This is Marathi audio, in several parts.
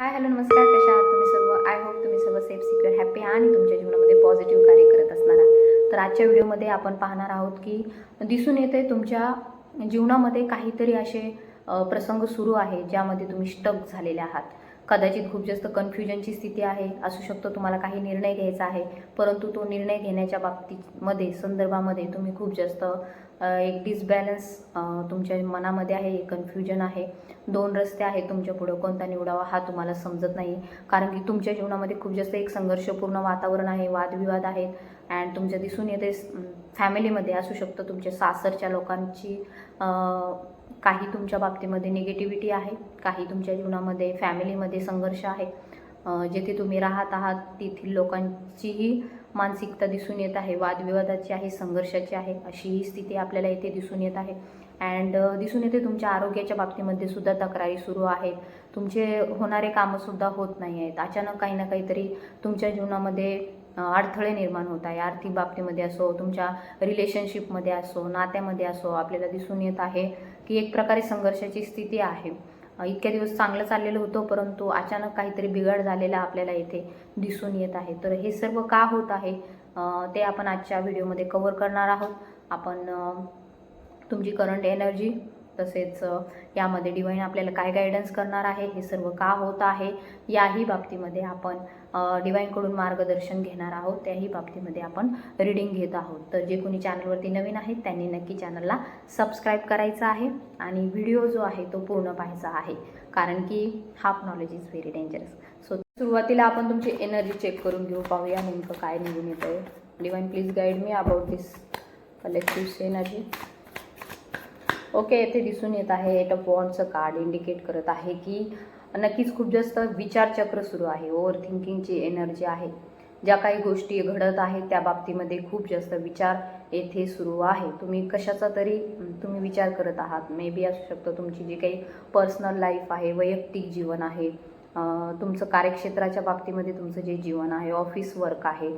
हाय हॅलो नमस्कार. कशा आहात तुम्ही सर्व? आय होप तुम्ही सर्व सेफ सिक्युअर हॅपी आणि तुमच्या जीवनामध्ये पॉझिटिव्ह कार्य करत असणार आहात. तर आजच्या व्हिडिओमध्ये आपण पाहणार आहोत की दिसून येते तुमच्या जीवनामध्ये काहीतरी असे प्रसंग सुरू आहे ज्यामध्ये तुम्ही स्टक झालेले आहात. कदाचित खूप जास्त कन्फ्युजनची स्थिती आहे असू शकतो तुम्हाला काही निर्णय घ्यायचा आहे परंतु तो निर्णय घेण्याच्या बाबतीमध्ये संदर्भामध्ये तुम्ही खूप जास्त एक डिसबॅलन्स तुमच्या मनामध्ये आहे एक कन्फ्युजन आहे. दोन रस्ते आहेत तुमच्या पुढं कोणता निवडावा हा तुम्हाला समजत नाही. कारण की तुमच्या जीवनामध्ये खूप जास्त एक संघर्षपूर्ण वातावरण आहे वादविवाद आहेत. अँड तुमच्या दिसून येते फॅमिलीमध्ये असू शकतं तुमच्या सासरच्या लोकांची काही तुमच्या बाबतीमध्ये निगेटिव्हिटी आहे काही तुमच्या जीवनामध्ये फॅमिलीमध्ये संघर्ष आहे. जेथे तुम्ही राहत आहात तेथील लोकांचीही मानसिकता दिसून येत आहे वादविवादाची आहे संघर्षाची आहे अशी ही स्थिती आपल्याला इथे दिसून येत आहे. अँड दिसून येते तुमच्या आरोग्याच्या बाबतीमध्ये सुद्धा तक्रारी सुरू आहेत. तुमचे होणारे कामंसुद्धा होत नाही आहेत. अचानक काही ना काहीतरी तुमच्या जीवनामध्ये अडथळे निर्माण होत आहे. आर्थिक बाबतीमध्ये असो तुमच्या रिलेशनशिपमध्ये असो नात्यामध्ये असो आपल्याला दिसून येत आहे की एक प्रकारे संघर्षाची स्थिती आहे. इतक्या दिवस चांगलं चाललेलं होतं परंतु अचानक काहीतरी बिघाड झालेला आपल्याला इथे दिसून येत आहे. तर हे सर्व का होत आहे ते आपण आजच्या व्हिडिओमध्ये कवर करणार आहोत. आपण तुमची करंट एनर्जी तसेच यामध्ये डिवाईन आपल्याला काय गायडन्स करणार आहे हे सर्व का होत आहे याही बाबतीमध्ये आपण डिवाईनकडून मार्गदर्शन घेणार आहोत. त्याही बाबतीमध्ये आपण रिडिंग घेत आहोत. तर जे कोणी चॅनलवरती नवीन आहेत त्यांनी नक्की चॅनलला सबस्क्राईब करायचं आहे आणि व्हिडिओ जो आहे तो पूर्ण पाहायचा आहे. कारण की half knowledge is very dangerous so सुरुवातीला आपण तुमची एनर्जी चेक करून घेऊ. पाहूया नेमकं काय निघून येतं आहे divine please guide me about this collective energy okay येथे दिसून येत आहे एट ऑफ वॉन्डचं कार्ड इंडिकेट करत आहे की नक्कीच खूप जास्त विचारचक्र सुरू आहे ओव्हर थिंकिंगची एनर्जी आहे. ज्या काही गोष्टी घडत आहेत त्या बाबतीमध्ये खूप जास्त विचार येथे सुरू आहे. तुम्ही कशाचा तरी तुम्ही विचार करत आहात. मे बी असू शकतं तुमची जी काही पर्सनल लाईफ आहे वैयक्तिक जीवन आहे तुमचं कार्यक्षेत्राच्या बाबतीमध्ये तुमचं जे जीवन आहे ऑफिस वर्क आहे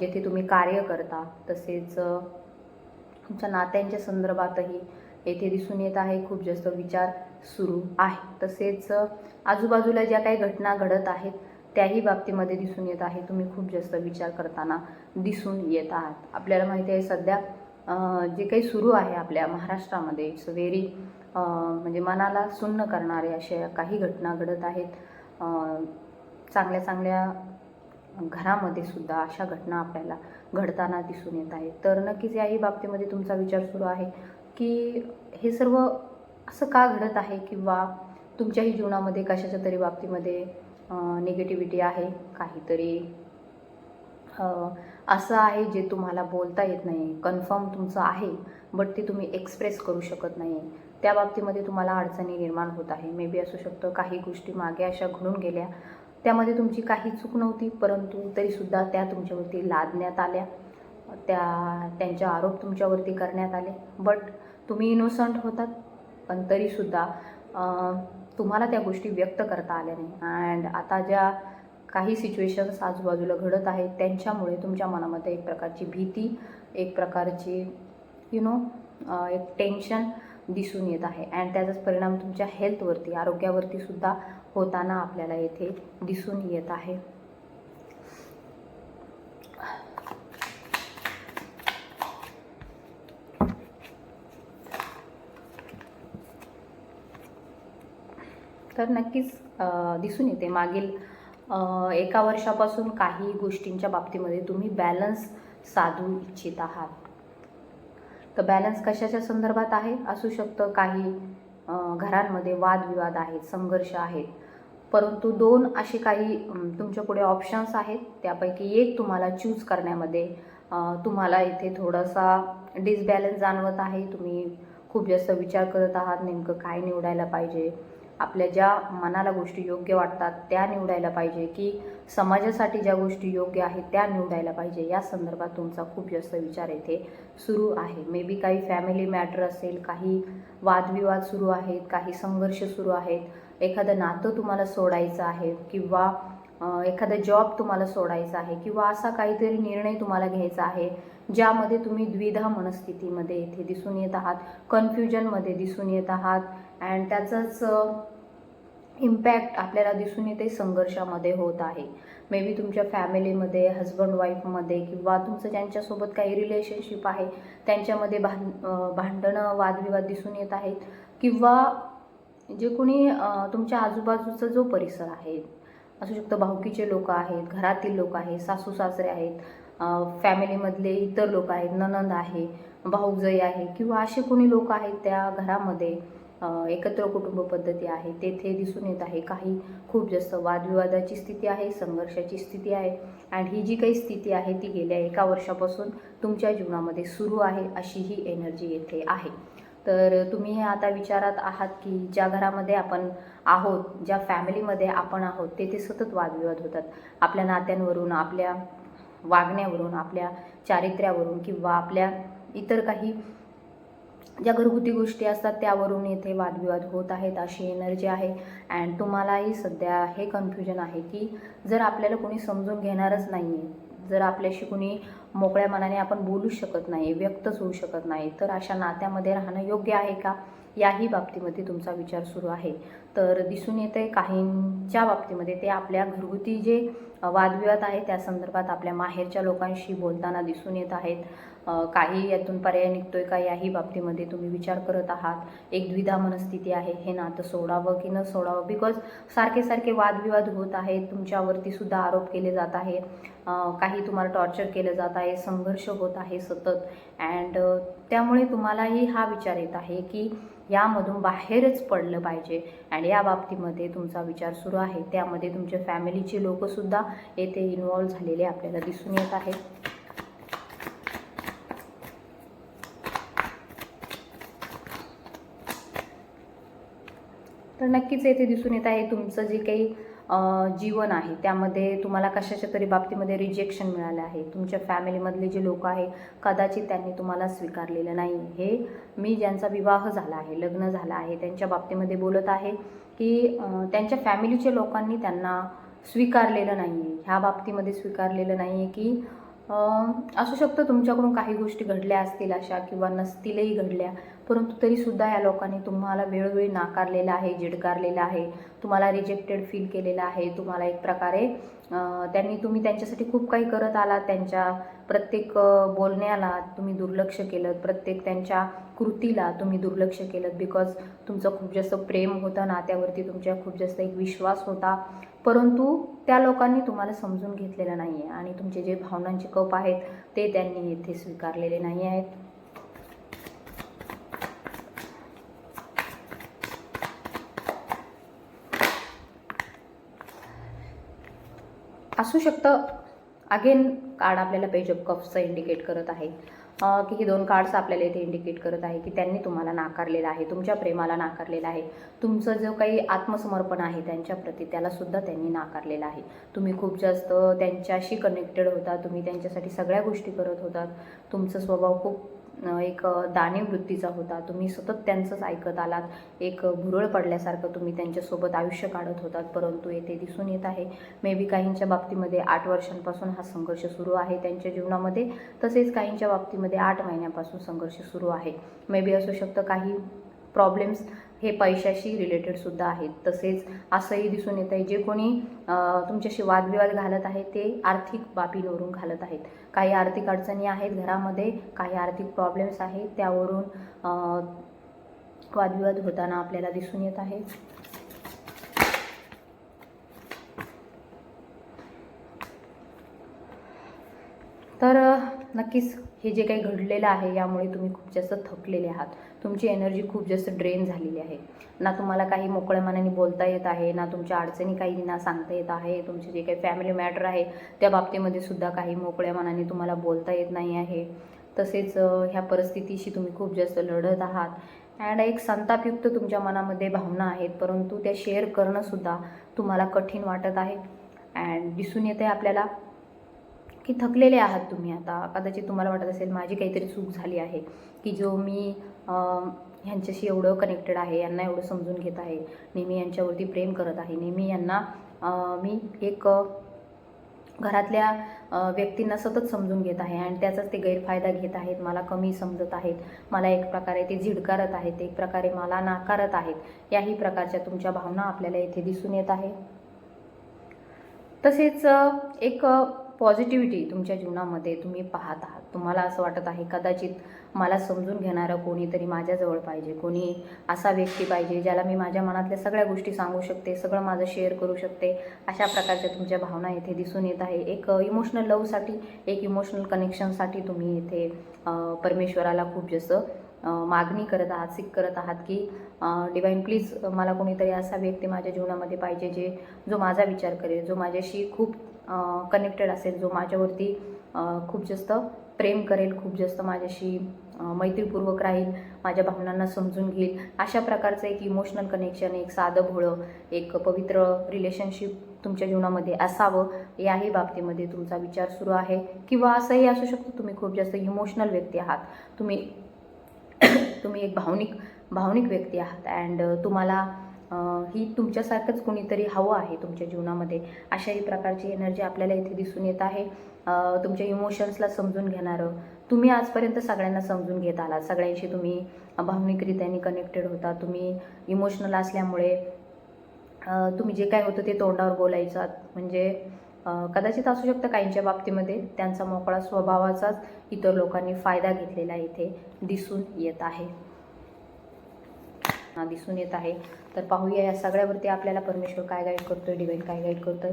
जेथे तुम्ही कार्य करता तसेच तुमच्या नात्यांच्या संदर्भातही येथे दिसून येत आहे. खूप जास्त विचार सुरू आहे. तसेच आजूबाजूला ज्या काही घटना घडत आहेत त्याही बाबतीमध्ये दिसून येत आहे. तुम्ही खूप जास्त विचार करताना दिसून येत आहात. आपल्याला माहिती आहे सध्या जे काही सुरू आहे आपल्या महाराष्ट्रामध्ये इट्स व्हेरी म्हणजे मनाला सुन्न करणारे अशा काही घटना घडत आहेत. चांगल्या चांगल्या घरामध्ये सुद्धा अशा घटना आपल्याला घडताना दिसून येत आहेत. तर नक्कीच याही बाबतीमध्ये तुमचा विचार सुरू आहे की हे सर्व असं का घडत आहे किंवा तुमच्याही जीवनामध्ये कशाच्या तरी बाबतीमध्ये निगेटिव्हिटी आहे काहीतरी? असं आहे जे तुम्हाला बोलता येत नाही कन्फर्म तुमचं आहे बट ते तुम्ही एक्सप्रेस करू शकत नाही. त्या बाबतीमध्ये तुम्हाला अडचणी निर्माण होत आहे. मे बी असू शकतं काही गोष्टी मागे अशा घडून गेल्या त्यामध्ये तुमची काही चूक नव्हती परंतु तरीसुद्धा त्या तुमच्यावरती लादण्यात आल्या. त्या त्यांचे आरोप तुमच्यावरती करण्यात आले. बट तुम्ही इनोसंट होतात. पण तरीसुद्धा तुम्हाला त्या गोष्टी व्यक्त करता आल्या नाही. अँड आता ज्या काही सिच्युएशन्स आजूबाजूला घडत आहेत त्यांच्यामुळे तुमच्या मनामध्ये एक प्रकारची भीती एक प्रकारची यु नो एक टेन्शन दिसून येत आहे. अँड त्याचाच परिणाम तुमच्या हेल्थवरती आरोग्यावरती सुद्धा होताना आपल्याला येथे दिसून येत आहे. तर नक्कीच दिसून येते. मागील एका वर्षापासून काही गोष्टींच्या बाबतीमध्ये तुम्ही बॅलन्स साधू इच्छित आहात. तर बॅलन्स कशाच्या संदर्भात आहे? असू शकतं काही घरांमध्ये वादविवाद आहेत संघर्ष आहेत. परंतु दोन असे काही तुमच्यापुढे ऑप्शन्स आहेत. त्यापैकी एक तुम्हाला चूज करण्यामध्ये तुम्हाला इथे थोडासा डिसबॅलन्स जाणवत आहे. तुम्ही खूप जास्त विचार करत आहात नेमकं काय निवडायला पाहिजे? आपल्या ज्या मनाला गोष्टी योग्य वाटतात त्या निवडायला पाहिजे की समाजासाठी ज्या गोष्टी योग्य आहेत त्या निवडायला पाहिजे. या संदर्भात तुमचा खूप जास्त विचार येथे सुरू आहे. मे बी काही फॅमिली मॅटर असेल काही वादविवाद सुरू आहेत काही संघर्ष सुरू आहेत. एखादं नातं तुम्हाला सोडायचं आहे किंवा एखादा जॉब तुम्हाला सोडायचा आहे किंवा असा काहीतरी निर्णय तुम्हाला घ्यायचा आहे ज्यामध्ये तुम्ही द्विधा मनस्थितीमध्ये इथे दिसून येत आहात कन्फ्युजनमध्ये दिसून येत आहात अँड त्याचंच इम्पॅक्ट आपल्याला दिसून येते संघर्षामध्ये होत आहे. मे बी तुमच्या फॅमिलीमध्ये हजबंड वाईफमध्ये किंवा तुमचं ज्यांच्यासोबत काही रिलेशनशिप आहे त्यांच्यामध्ये भां भांडणं वादविवाद दिसून येत आहेत किंवा जे कोणी तुमच्या आजूबाजूचा जो परिसर आहे असू शकतं भाऊकीचे लोक आहेत घरातील लोक आहेत सासू सासरे आहेत फॅमिलीमधले इतर लोक आहेत ननंद आहे भाऊजई आहे किंवा असे कोणी लोक आहेत त्या घरामध्ये एकत्र कुटुंब पद्धती आहे तेथे दिसून येत आहे. काही खूप जास्त वादविवादाची स्थिती आहे संघर्षाची स्थिती आहे आणि ही जी काही स्थिती आहे ती गेल्या एका वर्षापासून तुमच्या जीवनामध्ये सुरू आहे अशी ही एनर्जी येथे आहे. तर तुम्ही हे आता विचारात आहात की ज्या घरामध्ये आपण आहोत ज्या फॅमिलीमध्ये आपण आहोत तेथे सतत वादविवाद होतात. आपल्या नात्यांवरून आपल्या वागण्यावरून आपल्या चारित्र्यावरून किंवा आपल्या इतर काही ज्या घरगुती गोष्टी असतात त्यावरून येथे वादविवाद होत आहेत अशी एनर्जी आहे. अँड तुम्हालाही सध्या हे कन्फ्युजन आहे की जर आपल्याला कोणी समजून घेणारच नाही आहे जर आपल्याशी कोणी मोकळ्या मनाने आपण बोलू शकत नाही व्यक्तच होऊ शकत नाही तर अशा नात्यामध्ये राहणं योग्य आहे का? याही बाबतीमध्ये तुमचा विचार सुरू आहे. तर दिसून येते काहींच्या बाबतीमध्ये ते आपल्या घरगुती जे वादविवाद आहे त्या संदर्भात आपल्या माहेरच्या लोकांशी बोलताना दिसून येत आहेत. काही यातून पर्याय निघतोय का? याही बाबतीमध्ये तुम्ही विचार करत आहात. एक द्विधा मनस्थिती आहे. हे नातं सोडावं की न सोडावं? बिकॉज सारखे सारखे वादविवाद होत आहेत. तुमच्यावरती सुद्धा आरोप केले जात आहे काही तुम्हाला टॉर्चर केलं जात आहे. संघर्ष होत आहे सतत. अँड त्यामुळे तुम्हालाही हा विचार येत आहे की यामधून बाहेरच पडलं पाहिजे. अँड या बाबतीमध्ये तुमचा विचार सुरू आहे. त्यामध्ये तुमच्या फॅमिलीचे लोकसुद्धा येथे इन्वॉल्व्ह झालेले आपल्याला दिसून येत आहेत. तर नक्कीच येथे दिसून येत आहे तुमचं जे काही जीवन आहे त्यामध्ये तुम्हाला कशाच्या तरी बाबतीमध्ये रिजेक्शन मिळालं आहे. तुमच्या फॅमिलीमधले जे लोक आहे कदाचित त्यांनी तुम्हाला स्वीकारलेलं नाही. हे मी ज्यांचा विवाह झाला आहे लग्न झालं आहे त्यांच्या बाबतीमध्ये बोलत आहे की त्यांच्या फॅमिलीच्या लोकांनी त्यांना स्वीकारलेलं नाही. आहे ह्या बाबतीमध्ये स्वीकारलेलं नाही आहे की असू शकतं तुमच्याकडून काही गोष्टी घडल्या असतील अशा किंवा नसतीलही घडल्या परंतु तरीसुद्धा या लोकांनी तुम्हाला वेळोवेळी नाकारलेलं आहे झिडकारलेलं आहे तुम्हाला रिजेक्टेड फील केलेलं आहे तुम्हाला एक प्रकारे त्यांनी तुम्ही त्यांच्यासाठी खूप काही करत आलात त्यांच्या प्रत्येक बोलण्याला तुम्ही दुर्लक्ष केलं प्रत्येक त्यांच्या कृतीला तुम्ही दुर्लक्ष केलं बिकॉज तुमचं खूप जास्त प्रेम होतं नात्यावरती तुमच्या खूप जास्त एक विश्वास होता. परंतु त्या लोकांनी तुम्हाला समजून घेतलेलं नाही आहे आणि तुमचे जे भावनांचे कप आहेत ते त्यांनी येथे स्वीकारलेले नाही आहेत असू शकतं. अगेन कार्ड आपल्याला पेज ऑफ कप्सचं इंडिकेट करत आहे. की हे दोन कार्ड्स आपल्याला इथे इंडिकेट करत आहे की त्यांनी तुम्हाला नाकारलेलं आहे तुमच्या प्रेमाला नाकारलेलं आहे. तुमचं जो काही आत्मसमर्पण आहे त्यांच्याप्रती त्यालासुद्धा त्यांनी नाकारलेलं आहे. तुम्ही खूप जास्त त्यांच्याशी कनेक्टेड होता तुम्ही त्यांच्यासाठी सगळ्या गोष्टी करत होतात. तुमचा स्वभाव खूप एक अं, वृत्तीचा होता. तुम्ही सतत त्यांचंच ऐकत आलात. एक भुरळ पडल्यासारखं तुम्ही त्यांच्यासोबत आयुष्य काढत होतात. परंतु येथे दिसून येत आहे मे बी काहींच्या बाबतीमध्ये आठ वर्षांपासून हा संघर्ष सुरू आहे त्यांच्या जीवनामध्ये. तसेच काहींच्या बाबतीमध्ये आठ महिन्यापासून संघर्ष सुरू आहे. मे बी असू शकतं काही प्रॉब्लेम्स हे पैशाशी रिलेटेड सुद्धा आहेत. तसेच असंही दिसून येत आहे जे कोणी तुमच्याशी वादविवाद घालत आहे ते आर्थिक बाबींवरून घालत आहेत. काही आर्थिक अडचणी आहेत घरामध्ये काही आर्थिक प्रॉब्लेम्स आहेत त्यावरून वादविवाद होताना आपल्याला दिसून येत आहे. तर नक्कीच हे जे काही घडलेलं आहे यामुळे तुम्ही खूप जास्त थकलेले आहात. तुमची एनर्जी खूप जास्त ड्रेन झालेली आहे. ना तुम्हाला काही मोकळ्या मनाने बोलता येत आहे ना तुमच्या अडचणी काही ना सांगता येत आहे तुमचे जे काही फॅमिली मॅटर आहे त्या बाबतीमध्ये सुद्धा काही मोकळ्या मनाने तुम्हाला बोलता येत नाही आहे. तसेच ह्या परिस्थितीशी तुम्ही खूप जास्त लढत आहात. अँड एक संतापयुक्त तुमच्या मनामध्ये भावना आहेत परंतु त्या शेअर करणंसुद्धा तुम्हाला कठीण वाटत आहे. अँड दिसून येते आपल्याला. की थकलेले आहात तुम्ही आता. कदाचित तुम्हाला वाटत असेल माझी काहीतरी चूक झाली आहे की जो मी ह्यांच्याशी एवढं कनेक्टेड आहे यांना एवढं समजून घेत आहे नेहमी यांच्यावरती प्रेम करत आहे नेहमी यांना मी एक घरातल्या व्यक्तींना सतत समजून घेत आहे आणि त्याचाच ते गैरफायदा घेत आहेत मला कमी समजत आहेत मला एक प्रकारे ते झिडकारत आहेत एक प्रकारे मला नाकारत आहेत याही प्रकारच्या तुमच्या भावना आपल्याला इथे दिसून येत आहे. तसेच एक पॉझिटिव्हिटी तुमच्या जीवनामध्ये तुम्ही पाहत आहात. तुम्हाला असं वाटत आहे कदाचित मला समजून घेणारं कोणीतरी माझ्याजवळ पाहिजे कोणी असा व्यक्ती पाहिजे ज्याला मी माझ्या मनातल्या सगळ्या गोष्टी सांगू शकते सगळं माझं शेअर करू शकते. अशा प्रकारच्या तुमच्या भावना येथे दिसून येत आहे. एक इमोशनल लवसाठी एक इमोशनल कनेक्शनसाठी तुम्ही येथे परमेश्वराला खूप जसं मागणी करत आहात सीख करत आहात की डिवाईन प्लीज मला कोणीतरी असा व्यक्ती माझ्या जीवनामध्ये पाहिजे जे जो माझा विचार करेल जो माझ्याशी खूप कनेक्टेड असेल जो माझ्यावरती खूप जास्त प्रेम करेल खूप जास्त माझ्याशी मैत्रीपूर्वक राहील माझ्या भावनांना समजून घेईल अशा प्रकारचं एक इमोशनल कनेक्शन एक साधं भोळं एक पवित्र रिलेशनशिप तुमच्या जीवनामध्ये असावं याही बाबतीमध्ये तुमचा विचार सुरू आहे. किंवा असंही असू शकतं तुम्ही खूप जास्त इमोशनल व्यक्ती आहात. तुम्ही तुम्ही एक भावनिक भावनिक व्यक्ती आहात. अँड तुम्हाला ही तुमच्यासारखंच कोणीतरी हवं आहे तुमच्या जीवनामध्ये. अशाही प्रकारची एनर्जी आपल्याला इथे दिसून येत आहे. तुमच्या इमोशन्सला समजून घेणारं. तुम्ही आजपर्यंत सगळ्यांना समजून घेत आलात. सगळ्यांशी तुम्ही भावनिकरित्याने कनेक्टेड होता. तुम्ही इमोशनल असल्यामुळे तुम्ही जे काय होतं ते तोंडावर बोलायचं म्हणजे कदाचित असू शकतं काहींच्या बाबतीमध्ये. त्यांचा मोकळा स्वभावाचाच इतर लोकांनी फायदा घेतलेला इथे दिसून येत आहे. दिसून येत आहे. तर पाहूया या सगळ्यावरती आपल्याला परमेश्वर काय गाईड करतोय डिवाईन काय गाईड करतोय.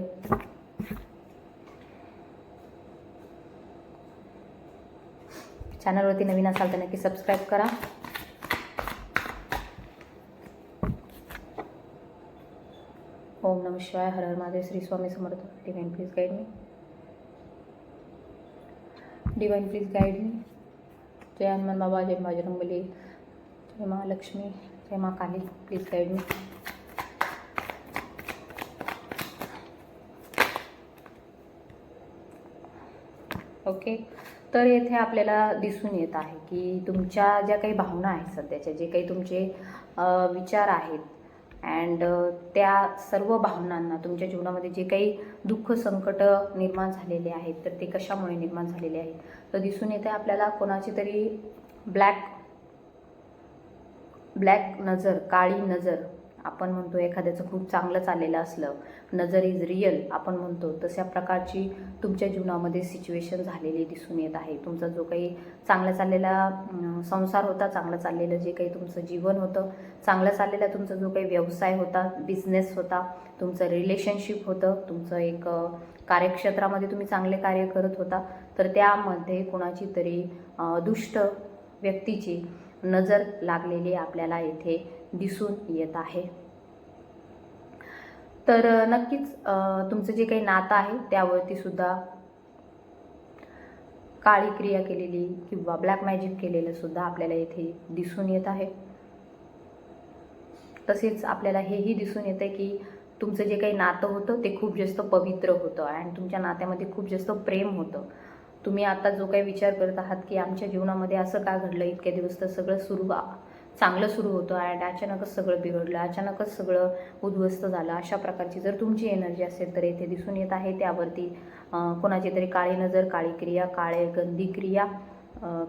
चॅनलवरती नवीन असाल तर नक्की सबस्क्राईब करा. ओम नम शिवाय हर हर Mahadev Shri Swami Samarth. Divine please guide me divine please guide me जय हनुमान बाबा जय बजरंगबली जय महालक्ष्मी जय Kali please guide me okay? तर येथे आपल्याला दिसून येत आहे की तुमच्या ज्या काही भावना आहेत सध्याच्या जे काही तुमचे विचार आहेत अँड त्या सर्व भावनांना तुमच्या जीवनामध्ये जे काही दुःख संकट निर्माण झालेले आहेत तर ते कशामुळे निर्माण झालेले आहेत? तर दिसून येते आपल्याला कोणाची तरी ब्लॅक ब्लॅक नजर काळी नजर आपण म्हणतो एखाद्याचं खूप चांगलं चाललेलं असलं नजर इज रियल आपण म्हणतो तशा प्रकारची तुमच्या जीवनामध्ये सिच्युएशन झालेली दिसून येत आहे. तुमचा जो काही चांगला चाललेला संसार होता चांगलं चाललेलं जे काही तुमचं जीवन होतं चांगलं चाललेला तुमचा जो काही व्यवसाय होता बिझनेस होता तुमचं रिलेशनशिप होतं तुमचं एक कार्यक्षेत्रामध्ये तुम्ही चांगले कार्य करत होता तर त्यामध्ये कोणाची तरी दुष्ट व्यक्तीची नजर लागलेली आपल्याला येथे दिसून येत आहे. तर नक्कीच तुमचं जे काही नातं आहे त्यावरती सुद्धा काळी क्रिया केलेली किंवा ब्लॅक मॅजिक केलेलं सुद्धा आपल्याला येथे दिसून येत आहे. तसेच आपल्याला हेही दिसून येतं की तुमचं जे काही नातं होतं ते खूप जास्त पवित्र होतं आणि तुमच्या नात्यामध्ये खूप जास्त प्रेम होतं. तुम्ही आता जो काही विचार करत आहात की आमच्या जीवनामध्ये असं का घडलं इतक्या दिवस तर सगळं सुरू चांगलं सुरू होतं अँड अचानकच सगळं बिघडलं अचानकच सगळं उद्ध्वस्त झालं. अशा प्रकारची जर तुमची एनर्जी असेल तर येथे दिसून येत आहे. त्यावरती कोणाची तरी काळी नजर काळी क्रिया काळे गंदी क्रिया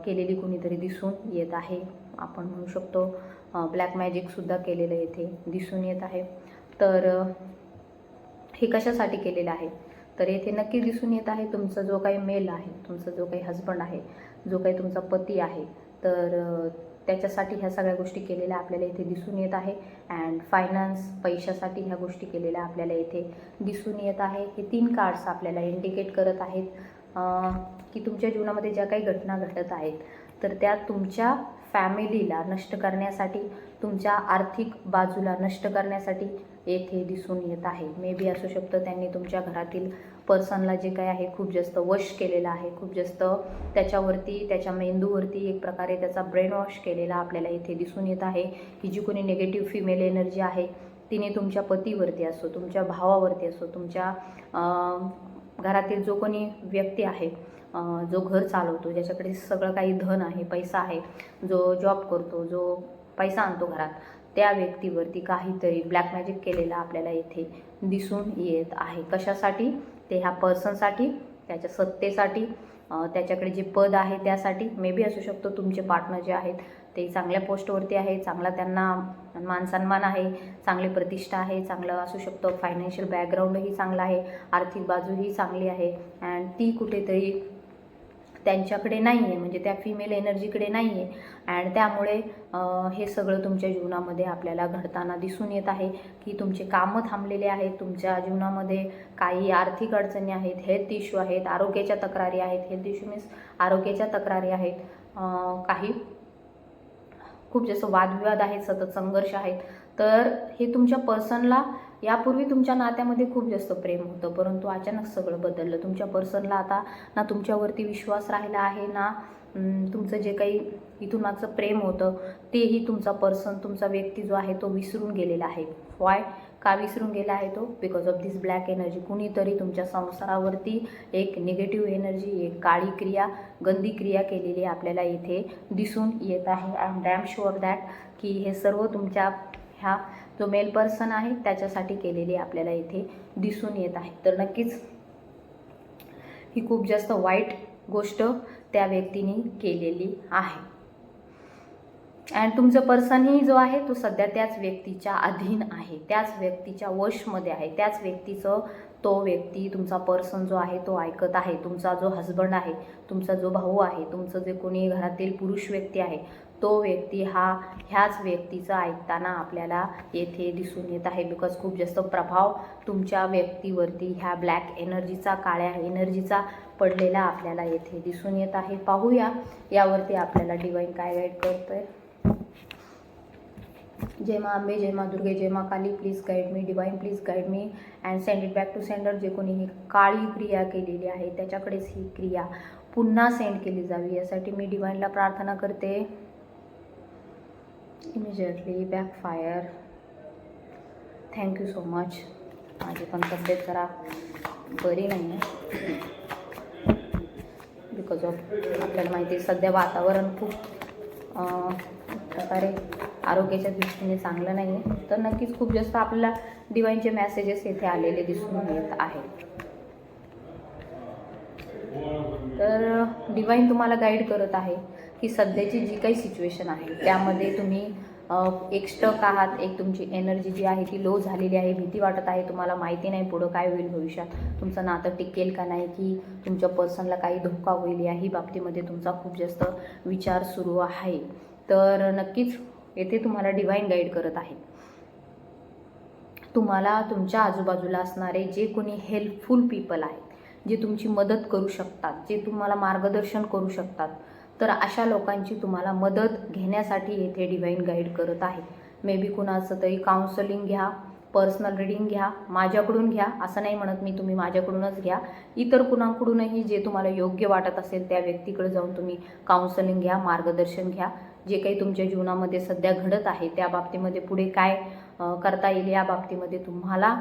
केलेली कोणीतरी दिसून येत आहे. आपण म्हणू शकतो ब्लॅक मॅजिकसुद्धा केलेलं येथे दिसून येत आहे. तर हे कशासाठी केलेलं आहे? तर येथे नक्की दिसून येत आहे तुमचा जो काही मेल आहे तुमचा जो काही हजबंड आहे जो काही तुमचा पती आहे तर त्याच्यासाठी ह्या सगळ्या गोष्टी केलेल्या आपल्याला इथे दिसून येत आहे. अँड फायनान्स पैशासाठी ह्या गोष्टी केलेल्या आपल्याला इथे दिसून येत आहे. हे तीन कार्ड्स आपल्याला इंडिकेट करत आहेत की तुमच्या जीवनामध्ये ज्या काही घटना घडत आहेत तर त्या तुमच्या फॅमिलीला नष्ट करण्यासाठी तुमच्या आर्थिक बाजूला नष्ट करण्यासाठी येथे दिसून येत आहे. मे बी असू शकतं त्यांनी तुमच्या घरातील पर्सनला जे काही आहे खूप जास्त वश केलेलं आहे. खूप जास्त त्याच्यावरती त्याच्या मेंदूवरती एक प्रकारे त्याचा ब्रेन वॉश केलेला आपल्याला इथे दिसून येत आहे की जी कोणी निगेटिव्ह फिमेल एनर्जी आहे तिने तुमच्या पतीवरती असो तुमच्या भावावरती असो तुमच्या घरातील जो कोणी व्यक्ती आहे जो घर चालवतो ज्याच्याकडे सगळं काही धन आहे पैसा आहे जो जॉब करतो जो पैसा आणतो घरात त्या व्यक्तीवरती काहीतरी ब्लॅक मॅजिक केलेलं आपल्याला इथे दिसून येत आहे. कशासाठी? ते ह्या पर्सनसाठी त्याच्या सत्तेसाठी त्याच्याकडे जे पद आहे त्यासाठी. मे बी असू शकतो तुमचे पार्टनर जे आहेत ते चांगल्या पोस्टवरती आहे चांगला त्यांना मानसन्मान आहे चांगली प्रतिष्ठा आहे चांगलं असू शकतं. फायनान्शियल बॅकग्राऊंडही चांगला आहे आर्थिक बाजूही चांगली आहे. अँड ती कुठेतरी त्यांच्याकडे नाही आहे म्हणजे त्या फिमेल एनर्जीकडे नाही आहे अँड त्यामुळे हे सगळं तुमच्या जीवनामध्ये आपल्याला घडताना दिसून येत आहे की तुमचे कामं थांबलेले आहेत तुमच्या जीवनामध्ये काही आर्थिक अडचणी आहेत हेल्थ इश्यू आहेत आरोग्याच्या तक्रारी आहेत हेल्थ इश्यू मीन्स आरोग्याच्या तक्रारी आहेत. काही खूप जास्त वादविवाद आहेत सतत संघर्ष आहेत. तर हे तुमच्या पर्सनला यापूर्वी तुमच्या नात्यामध्ये खूप जास्त प्रेम होतं परंतु अचानक सगळं बदललं. तुमच्या पर्सनला आता ना तुमच्यावरती विश्वास राहिला आहे ना तुमचं जे काही इथून मागचं प्रेम होतं तेही तुमचा पर्सन तुमचा व्यक्ती जो आहे तो विसरून गेलेला आहे. वाय का विसरून गेला आहे तो? Because of this black energy कुणीतरी तुमच्या संसारावरती एक निगेटिव्ह एनर्जी एक काळी क्रिया गंदी क्रिया केलेली आपल्याला इथे दिसून येत आहे. I am damn sure that की हे सर्व तुमच्या ह्या जो मेल पर्सन आहे त्याच्यासाठी केलेली आपल्याला इथे दिसून येत आहे. तर नक्कीच ही खूप जास्त वाईट गोष्ट त्या व्यक्तीने केलेली आहे. अँड तुमचं पर्सनही जो आहे तो सध्या त्याच व्यक्तीच्या अधीन आहे. त्याच व्यक्तीच्या वशमध्ये आहे. त्याच व्यक्तीचं तो व्यक्ती तुमचा पर्सन जो आहे तो ऐकत आहे. तुमचा जो हस्बंड आहे तुमचा जो भाऊ आहे तुमचं जे कोणी घरातील पुरुष व्यक्ती आहे तो व्यक्ती हा ह्याच व्यक्तीचं ऐकताना आपल्याला येथे दिसून येत आहे. बिकॉज खूप जास्त प्रभाव तुमच्या व्यक्तीवरती ह्या ब्लॅक एनर्जीचा काळ्या एनर्जीचा पडलेला आपल्याला येथे दिसून येत आहे. पाहूया यावरती आपल्याला डिवाईन काय गाईड करतोय. जय मा आंबे जय मा दुर्गे जय मा Kali please guide me divine please guide me and send it back to sender जे कोणी ही काळी क्रिया केलेली आहे त्याच्याकडेच ही क्रिया पुन्हा सेंड केली जावी. यासाठी मी डिवाईनला प्रार्थना करते. Immediately backfire thank you so much माझी पण तब्येत जरा बरी नाही आहे बिकॉज ऑफ आपल्याला माहिती आहे सध्या वातावरण खूप प्रकारे आरोग्याच्या दृष्टीने चांगलं नाही आहे तर नक्कीच खूप जास्त आपल्याला डिवाईनचे मेसेजेस येथे आलेले दिसून येत आहेत. तर डिवाईन तुम्हाला गाईड करत आहे. की सध्याची जी काही सिच्युएशन आहे त्यामध्ये तुम्ही एक स्टक आहात एक तुमची एनर्जी जी आहे ती लो झालेली आहे भीती वाटत आहे तुम्हाला माहिती नाही पुढं काय होईल भविष्यात तुमचं नातं टिकेल का नाही की तुमच्या पर्सनला काही धोका होईल याही बाबतीमध्ये तुमचा खूप जास्त विचार सुरू आहे. तर नक्कीच येथे तुम्हाला डिवाईन गाईड करत आहे. तुम्हाला तुमच्या आजूबाजूला असणारे जे कोणी हेल्पफुल पीपल आहेत जे तुमची मदत करू शकतात जे तुम्हाला मार्गदर्शन करू शकतात तर अशा लोकांची तुम्हाला मदत घेण्यासाठी येथे डिवाईन गाईड करत आहे. मे बी कुणाचं तरी काउन्सलिंग घ्या पर्सनल रिडिंग घ्या माझ्याकडून घ्या असं नाही म्हणत मी तुम्ही माझ्याकडूनच घ्या. इतर कुणाकडूनही जे तुम्हाला योग्य वाटत असेल त्या व्यक्तीकडे जाऊन तुम्ही काउन्सलिंग घ्या मार्गदर्शन घ्या. जे काही तुमच्या जीवनामध्ये सध्या घडत आहे त्या बाबतीमध्ये पुढे काय करता येईल या बाबतीमध्ये तुम्हाला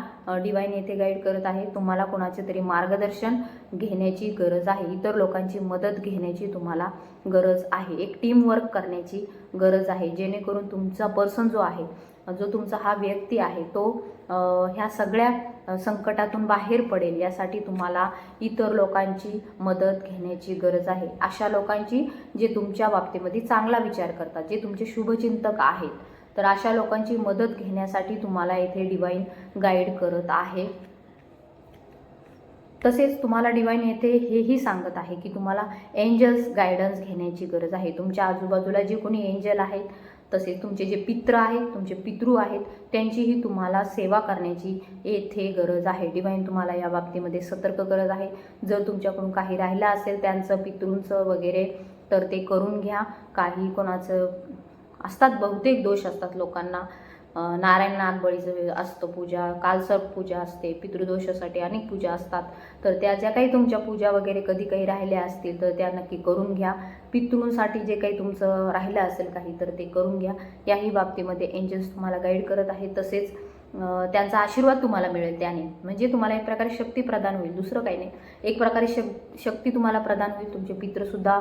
डिवाईन येथे गाईड करत आहे. तुम्हाला कोणाचे तरी मार्गदर्शन घेण्याची गरज आहे. इतर लोकांची मदत घेण्याची तुम्हाला गरज आहे. एक टीमवर्क करण्याची गरज आहे. जेणेकरून तुमचा पर्सन जो आहे जो तुमचा हा व्यक्ती आहे तो ह्या सगळ्या संकटातून बाहेर पडेल. यासाठी तुम्हाला इतर लोकांची मदत घेण्याची गरज आहे. अशा लोकांची जे तुमच्या बाबतीमध्ये चांगला विचार करतात जे तुमचे शुभचिंतक आहेत तर अशा लोकांची मदत घेण्यासाठी तुम्हाला येथे डिवाईन गाईड करत आहे. तसेच तुम्हाला डिवाईन येथे हेही सांगत आहे की तुम्हाला एंजल्स गायडन्स घेण्याची गरज आहे. तुमच्या आजूबाजूला जे कोणी एंजल आहेत तसेच तुमचे जे पित्र आहेत तुमचे पितृ आहेत त्यांचीही तुम्हाला सेवा करण्याची येथे गरज आहे. डिवाईन तुम्हाला या बाबतीमध्ये सतर्क करत आहे. जर तुमच्याकडून काही राहिलं असेल त्यांचं पितृंचं वगैरे तर ते करून घ्या. काही कोणाचं असतात बहुतेक दोष असतात लोकांना. नारायण नागबळीचं असतं पूजा कालसर्प पूजा असते पितृदोषासाठी अनेक पूजा असतात. तर त्या ज्या काही तुमच्या पूजा वगैरे कधी काही राहिल्या असतील तर त्या नक्की करून घ्या. पितृंसाठी जे काही तुमचं राहिलं असेल काही तर ते करून घ्या. याही बाबतीमध्ये एंजल्स तुम्हाला गाईड करत आहेत तसेच त्यांचा आशीर्वाद तुम्हाला मिळेल त्याने. म्हणजे तुम्हाला एक प्रकारे शक्ती प्रदान होईल दुसरं काही नाही. एक प्रकारे शक्ती तुम्हाला प्रदान होईल. तुमचे पित्रसुद्धा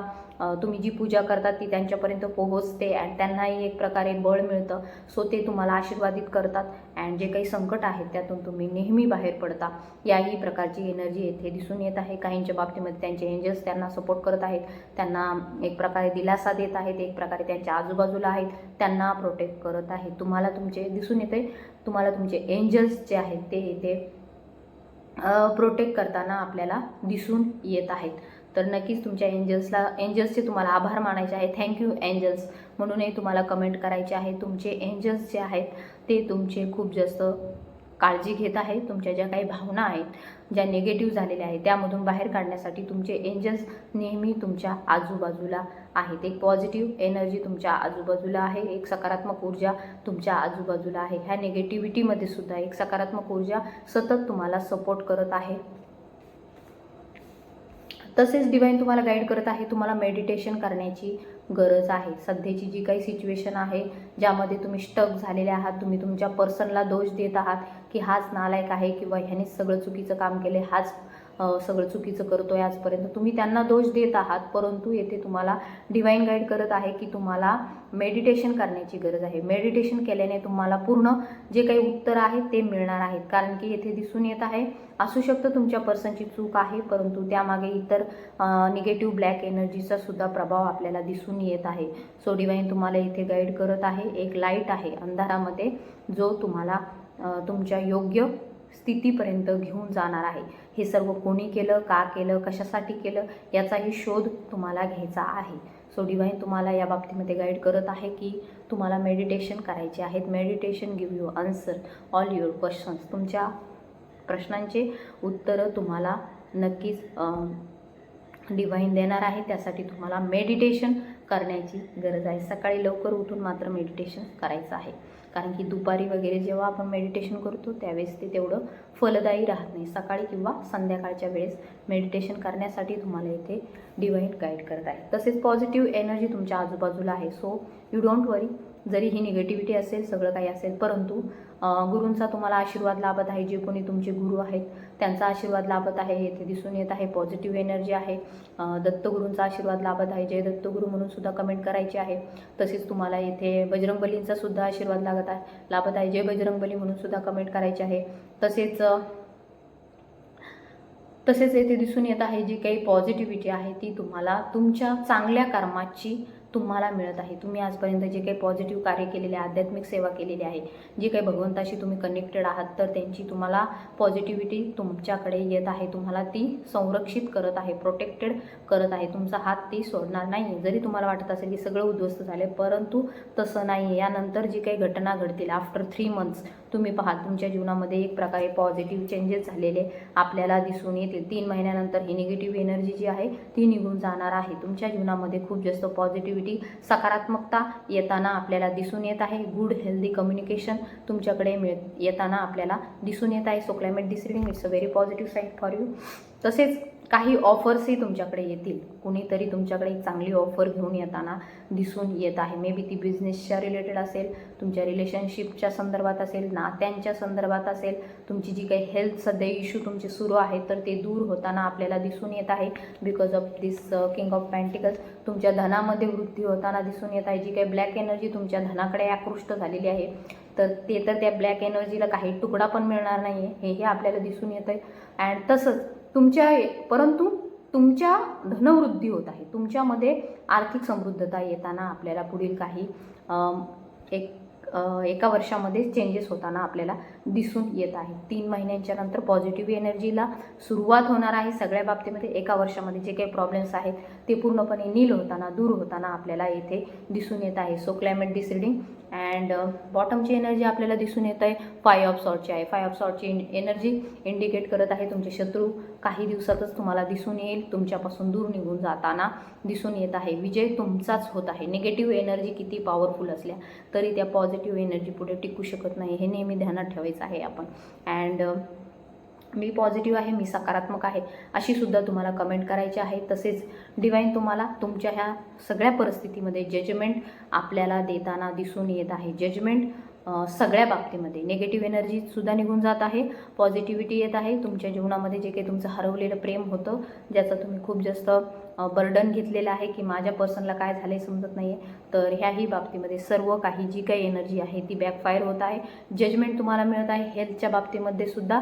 तुम्ही जी पूजा करतात ती त्यांच्यापर्यंत पोहोचते अँड त्यांनाही एक प्रकारे बळ मिळतं. सो ते तुम्हाला आशीर्वादित करतात अँड जे काही संकट आहेत त्यातून तुम्ही नेहमी बाहेर पडता. याही प्रकारची एनर्जी येथे दिसून येत आहे. काहींच्या बाबतीमध्ये त्यांचे एंजल्स त्यांना सपोर्ट करत आहेत. त्यांना एक प्रकारे दिलासा देत आहेत. एक प्रकारे त्यांच्या आजूबाजूला आहेत. त्यांना प्रोटेक्ट करत आहेत. तुम्हाला तुमचे दिसून येते तुम्हाला तुमचे एंजल्स जे आहेत ते इथे प्रोटेक्ट करताना आपल्याला दिसून येत आहेत. तर नक्कीच तुमच्या एंजल्सला एंजल्सचे तुम्हाला आभार मानायचे आहे. Thank you angels. म्हणूनही तुम्हाला कमेंट करायचे आहे. तुमचे एंजल्स जे आहेत ते तुमचे खूप जास्त काळजी घेत आहे तुमच्या ज्या काही भावना आहेत ज्या निगेटिव्ह झालेल्या आहेत त्यामधून बाहेर काढण्यासाठी तुमचे एंजल्स नेहमी तुमच्या आजूबाजूला आहेत. एक पॉझिटिव्ह एनर्जी तुमच्या आजूबाजूला आहे. एक सकारात्मक ऊर्जा तुमच्या आजूबाजूला आहे. ह्या निगेटिव्हिटीमध्ये सुद्धा एक सकारात्मक ऊर्जा सतत तुम्हाला सपोर्ट करत आहे. तसेच डिवाईन तुम्हाला गाईड करत आहे तुम्हाला मेडिटेशन करण्याची गरज आहे. सध्याची जी काही सिच्युएशन आहे ज्यामध्ये तुम्ही स्टक झालेले आहात तुम्ही तुमच्या पर्सनला दोष देत आहात की हाच नालायक आहे किंवा ह्याने सगळं चुकीचं काम केले हाच सगळं चुकीचं करतो आहे आजपर्यंत. तुम्ही त्यांना दोष देत आहात परंतु येथे तुम्हाला डिवाईन गाईड करत आहे की तुम्हाला मेडिटेशन करण्याची गरज आहे. मेडिटेशन केल्याने तुम्हाला पूर्ण जे काही उत्तर आहेत ते मिळणार आहेत. कारण की येथे दिसून येत आहे असू शकतं तुमच्या पर्सनची चूक आहे परंतु त्यामागे इतर निगेटिव्ह ब्लॅक एनर्जीचा सुद्धा प्रभाव आपल्याला दिसून येत आहे. सो डिवाईन तुम्हाला इथे गाईड करत आहे. एक लाइट आहे अंधारामध्ये जो तुम्हाला तुमच्या योग्य स्थितीपर्यंत घेऊन जाणार आहे. हे सर्व कोणी केलं का केलं कशासाठी केलं याचाही शोध तुम्हाला घ्यायचा आहे. सो डिवाईन तुम्हाला या बाबतीमध्ये गाईड करत आहे की तुम्हाला मेडिटेशन करायचे आहेत. Meditation give you answer all your questions तुमच्या प्रश्नांचे उत्तरं तुम्हाला नक्कीच डिवाईन देणार आहे. त्यासाठी तुम्हाला मेडिटेशन करण्याची गरज आहे. सकाळी लवकर उठून मात्र मेडिटेशन करायचं आहे. कारण की दुपारी वगैरे जेव्हा आपण मेडिटेशन करतो त्यावेळेस ते तेवढं फलदायी राहत नाही. सकाळी किंवा संध्याकाळच्या वेळेस मेडिटेशन करण्यासाठी तुम्हाला इथे डिवाईन गाईड करत आहे. तसेच पॉझिटिव्ह एनर्जी तुमच्या आजूबाजूला आहे. सो यू डोंट वरी जरी ही निगेटिव्हिटी असेल सगळं काही असेल परंतु गुरूंचा तुम्हाला आशीर्वाद लाभत आहे जे कोणी तुमचे गुरु आहेत त्यांचा आशीर्वाद लाभत आहे येथे दिसून येत आहे पॉझिटिव्ह एनर्जी आहे. दत्तगुरूंचा आशीर्वाद लाभत आहे जय दत्तगुरू म्हणून सुद्धा कमेंट करायची आहे. तसेच तुम्हाला येथे बजरंगबलींचा सुद्धा आशीर्वाद लागत आहे लाभत आहे जय बजरंगबली म्हणून सुद्धा कमेंट करायचे आहे. तसेच तसेच येथे दिसून येत आहे जी काही पॉझिटिव्हिटी आहे ती तुम्हाला तुमच्या चांगल्या कर्माची तुम्हाला मिळत आहे. तुम्ही आजपर्यंत जे काही पॉझिटिव्ह कार्य केलेले आहे आध्यात्मिक सेवा केलेली आहे जी काही भगवंताशी तुम्ही कनेक्टेड आहात तर त्यांची तुम्हाला पॉझिटिव्हिटी तुमच्याकडे येत आहे. तुम्हाला ती संरक्षित करत आहे प्रोटेक्टेड करत आहे. तुमचा हात ती सोडणार नाही आहे जरी तुम्हाला वाटत असेल की सगळं उद्ध्वस्त झाले परंतु तसं नाही आहे यानंतर जी काही घटना घडतील आफ्टर थ्री मंथ्स तुम्ही पहा तुमच्या जीवनामध्ये एक प्रकारे पॉझिटिव्ह चेंजेस झालेले आपल्याला दिसून येतील. तीन महिन्यानंतर ही निगेटिव्ह एनर्जी जी आहे ती निघून जाणार आहे. तुमच्या जीवनामध्ये खूप जास्त पॉझिटिव्हिटी सकारात्मकता येताना आपल्याला दिसून येत आहे. गुड हेल्दी कम्युनिकेशन तुमच्याकडे मिळ येताना आपल्याला दिसून येत आहे. So climate this reading it's a very positive side for you तसेच काही ऑफर्सही तुमच्याकडे येतील. कुणीतरी तुमच्याकडे एक चांगली ऑफर घेऊन येताना दिसून येत आहे. मे बी ती बिझनेसच्या रिलेटेड असेल तुमच्या रिलेशनशिपच्या संदर्भात असेल नात्यांच्या संदर्भात असेल तुमची जी काही हेल्थ सध्या इश्यू तुमचे सुरू आहेत तर ते दूर होताना आपल्याला दिसून येत आहे. Because of this king of pentacles तुमच्या धनामध्ये वृद्धी होताना दिसून येत आहे. जी काही ब्लॅक एनर्जी तुमच्या धनाकडे आकृष्ट झालेली आहे तर ते तर त्या ब्लॅक एनर्जीला काही तुकडा पण मिळणार नाही आहे हेही आपल्याला दिसून येत आहे अँड तसंच तुमच्या परंतु तुमच्या धनवृद्धी होत आहे. तुमच्यामध्ये आर्थिक समृद्धता येताना आपल्याला पुढील काही एक एका वर्षामध्ये चेंजेस होताना आपल्याला दिसून येत आहे. तीन महिन्यांच्या नंतर पॉझिटिव्ह एनर्जीला सुरुवात होणार आहे. सगळ्या बाबतीमध्ये एका वर्षामध्ये जे काही प्रॉब्लेम्स आहेत ते पूर्णपणे नील होताना दूर होताना आपल्याला येथे दिसून येत आहे. So climate this reading and बॉटमची energy आपल्याला दिसून येत आहे. फाय ऑफ सॉर्टची आहे. फाय ऑफ सॉर्टची एनर्जी इंडिकेट करत आहे तुमचे शत्रू. काही दिवसातच तुम्हाला दिसून येईल. तुमच्यापासून दूर निघून जाताना दिसून येत आहे. विजय तुमचाच होत आहे. निगेटिव्ह एनर्जी किती पॉवरफुल असल्या तरी त्या पॉझिटिव्ह एनर्जी पुढे टिकू शकत नाही. हे नेहमी ध्यानात ठेवायचं आहे आपण. अँड मी पॉझिटिव्ह आहे मी सकारात्मक आहे अशी सुद्धा तुम्हाला कमेंट करायची आहे. तसेच डिवाईन तुम्हाला तुमच्या ह्या सगळ्या परिस्थितीमध्ये जजमेंट आपल्याला देताना दिसून येत आहे. जजमेंट सगळ्या बाबतीमध्ये. निगेटिव्ह एनर्जीसुद्धा निघून जात आहे. पॉझिटिव्हिटी येत आहे. तुमच्या जीवनामध्ये जे काही तुमचं हरवलेलं प्रेम होतं ज्याचं तुम्ही खूप जास्त बर्डन घेतलेलं आहे की माझ्या पर्सनला काय झालं समजत नाही आहे तर ह्याही बाबतीमध्ये सर्व काही जी काही एनर्जी आहे ती बॅकफायर होत आहे. जजमेंट तुम्हाला मिळत आहे. हेल्थच्या बाबतीमध्ये सुद्धा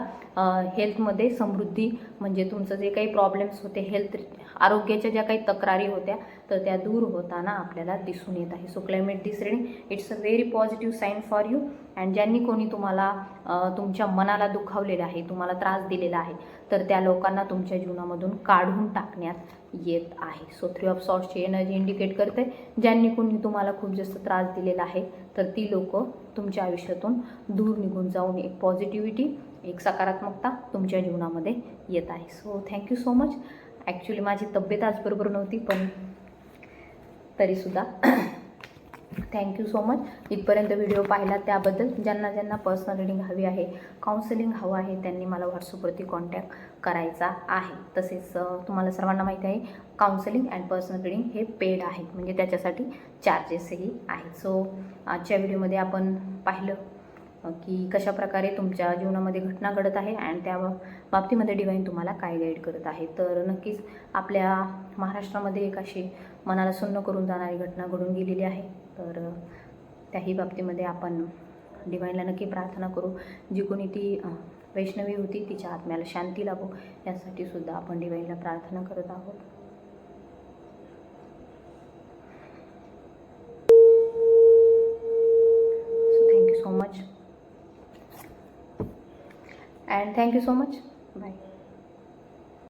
हेल्थमध्ये समृद्धी म्हणजे तुमचं जे काही प्रॉब्लेम्स होते हेल्थ आरोग्याच्या ज्या काही तक्रारी होत्या तर त्या दूर होताना आपल्याला दिसून येत आहे. So climate this it's a very positive sign for you and ज्यांनी कोणी तुम्हाला तुमच्या मनाला दुखावलेलं आहे तुम्हाला त्रास दिलेला आहे तर त्या लोकांना तुमच्या जीवनामधून काढून टाकण्यात येत आहे. सो थ्री ऑफ सॉट्सची एनर्जी इंडिकेट करते ज्यांनी कोणी तुम्हाला खूप जास्त त्रास दिलेला आहे तर ती लोक तुमच्या आयुष्यातून दूर निघून जाऊन एक पॉझिटिव्हिटी एक सकारात्मकता तुमच्या जीवनामध्ये येत आहे. So thank you so much actually माझी तब्येत आज बरोबर नव्हती पण तरीसुद्धा थँक्यू सो मच इथपर्यंत व्हिडिओ पाहिला त्याबद्दल ज्यांना ज्यांना पर्सनल रिडिंग हवी आहे काउन्सिलिंग हवं आहे त्यांनी मला व्हॉट्सअपवरती कॉन्टॅक्ट करायचा आहे. तसेच तुम्हाला सर्वांना माहिती आहे काउन्सिलिंग अँड पर्सनल रिडिंग हे पेड आहेत. म्हणजे त्याच्यासाठी चार्जेसही आहेत. सो आजच्या व्हिडिओमध्ये आपण पाहिलं की कशाप्रकारे तुमच्या जीवनामध्ये घटना घडत आहे अँड त्या बाबतीमध्ये डिवाईन तुम्हाला काय गाईड करत आहे. तर नक्कीच आपल्या महाराष्ट्रामध्ये एक अशी मनाला सुन्न करून जाणारी घटना घडून गेलेली आहे. तर त्याही बाबतीमध्ये आपण डिवाईनला नक्की प्रार्थना करू. जी कोणी ती वैष्णवी होती तिच्या आत्म्याला शांती लाभो. यासाठी सुद्धा आपण डिवाईनला प्रार्थना करत आहोत. So thank you so much and thank you so much bye